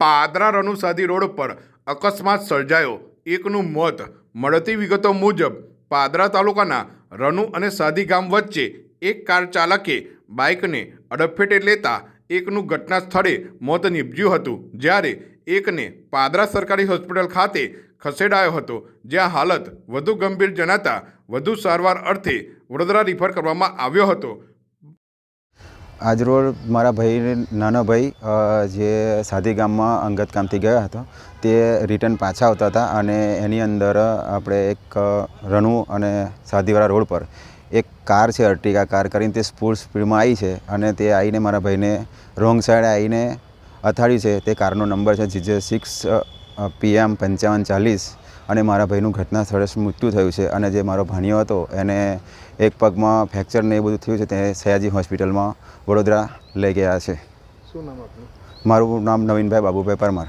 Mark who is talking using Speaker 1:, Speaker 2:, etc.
Speaker 1: Padra રનુસાદી road પર અકસ્માત સર્જાયો. એકનું મોત મળતી વિગતો મુજબ પાદરા તાલુકાના રનુ અને સાદી ગામ વચ્ચે એક કાર ચાલકે બાઇકને અડફેટે લેતા એકનું ઘટના સ્થળે મોત નીપજ્યું હતું, જ્યારે એકને પાદરા સરકારી હોસ્પિટલ ખાતે ખસેડાયો હતો, જ્યાં હાલત વધુ ગંભીર જણાતા વધુ સારવાર અર્થે વડોદરા રિફર કરવામાં આવ્યો હતો.
Speaker 2: આજરોડ મારા ભાઈ નાનો ભાઈ જે સાધી ગામમાં અંગત કામથી ગયા હતા, તે રિટર્ન પાછા આવતા હતા અને એની અંદર આપણે એક રણુ અને સાધીવાળા રોડ પર એક કાર છે, અર્ટિગા કાર કરીને તે ફૂલ સ્પીડમાં આવી છે અને તે આવીને મારા ભાઈને રોંગ સાઈડે આવીને અથાડી છે. તે કારનો નંબર છે જીજે સિક્સ પીએમ પંચાવન ચાલીસ. અને મારા ભાઈનું ઘટના સ્થળે મૃત્યુ થયું છે અને જે મારો ભાણિયો હતો એને એક પગમાં ફ્રેક્ચર ને એ બધું થયું છે તે સયાજી હોસ્પિટલમાં વડોદરા લઈ ગયા છે.
Speaker 3: શું નામ આપનું?
Speaker 2: મારું નામ નવીનભાઈ બાબુભાઈ પરમાર.